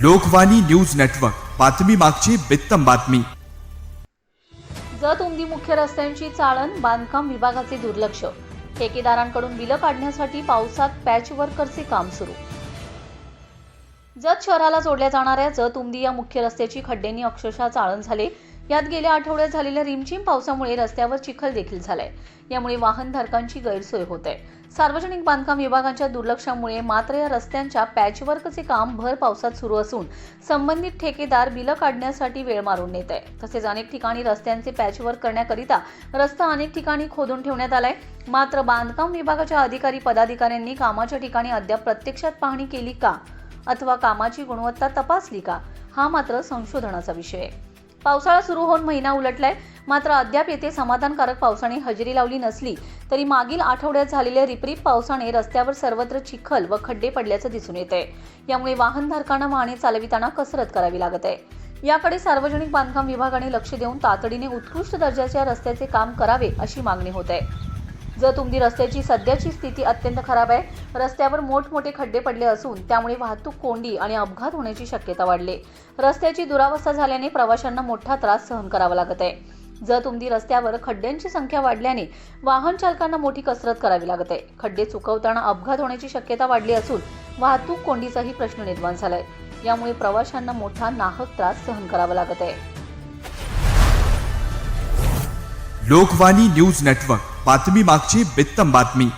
Lokvani news network बातमी मागची बित्तम बातमी. जत उमदी मुख्य रस्त्यांची चाळण बांधकाम विभागाचे दुर्लक्ष. ठेकेदारांकडून बिलं काढण्यासाठी पावसात पॅच वर्करचे काम सुरू. जत शहराला जोडल्या जाणाऱ्या जत उमदी या मुख्य रस्त्याची खड्ड्यांनी अक्षरशः चाळण झाले. यात गेल्या आठवड्यात झालेल्या रिमझिम पावसामुळे रस्त्यावर चिखल देखील झालाय. यामुळे वाहनधारकांची गैरसोय होत. आहे सार्वजनिक बांधकाम विभागाच्या दुर्लक्षामुळे मात्र या रस्त्यांच्या पॅचवर्कचे काम भर पावसात सुरू असून संबंधित ठेकेदार बिलं काढण्यासाठी वेळ मारून नेत आहे तसेच अनेक ठिकाणी रस्त्यांचे पॅचवर्क करण्याकरिता रस्ता अनेक ठिकाणी खोदून ठेवण्यात आलाय. मात्र बांधकाम विभागाच्या अधिकारी पदाधिकाऱ्यांनी कामाच्या ठिकाणी अद्याप प्रत्यक्षात पाहणी केली का? अथवा कामाची गुणवत्ता तपासली का? हा मात्र संशोधनाचा विषय आहे. पावसाळा सुरू होऊन महिना उलटलाय. मात्र अद्याप येथे समाधानकारक पावसाने हजेरी लावली नसली तरी मागील आठवड्यात झालेल्या रिपरिप पावसाने रस्त्यावर सर्वत्र चिखल व खड्डे पडल्याचं दिसून येत आहे यामुळे वाहनधारकांना वाहने चालविताना कसरत करावी लागत आहे. याकडे सार्वजनिक बांधकाम विभागाने लक्ष देऊन तातडीने उत्कृष्ट दर्जाच्या रस्त्याचे काम करावे अशी मागणी होत आहे. जर तुमची रस्त्याची सध्याची स्थिती अत्यंत खराब आहे रस्त्यावर मोठमोठे खड्डे पडले असून त्यामुळे वाहतूक कोंडी आणि अपघात होण्याची शक्यता वाढली. रस्त्याची दुरावस्था झाल्याने प्रवाशांना मोठा त्रास सहन करावा लागत आहे. जर तुमदी रस्त्यावर खड्ड्यांची संख्या वाढल्याने वाहन चालकांना मोठी कसरत करावी लागत आहे. खड्डे चुकवताना अपघात होण्याची शक्यता वाढली असून वाहतूक कोंडीचाही प्रश्न निर्माण झालाय. यामुळे प्रवाशांना मोठा नाहक त्रास सहन करावा लागत आहे. Lokvani news network. बातमी मागची बित्तम बातमी.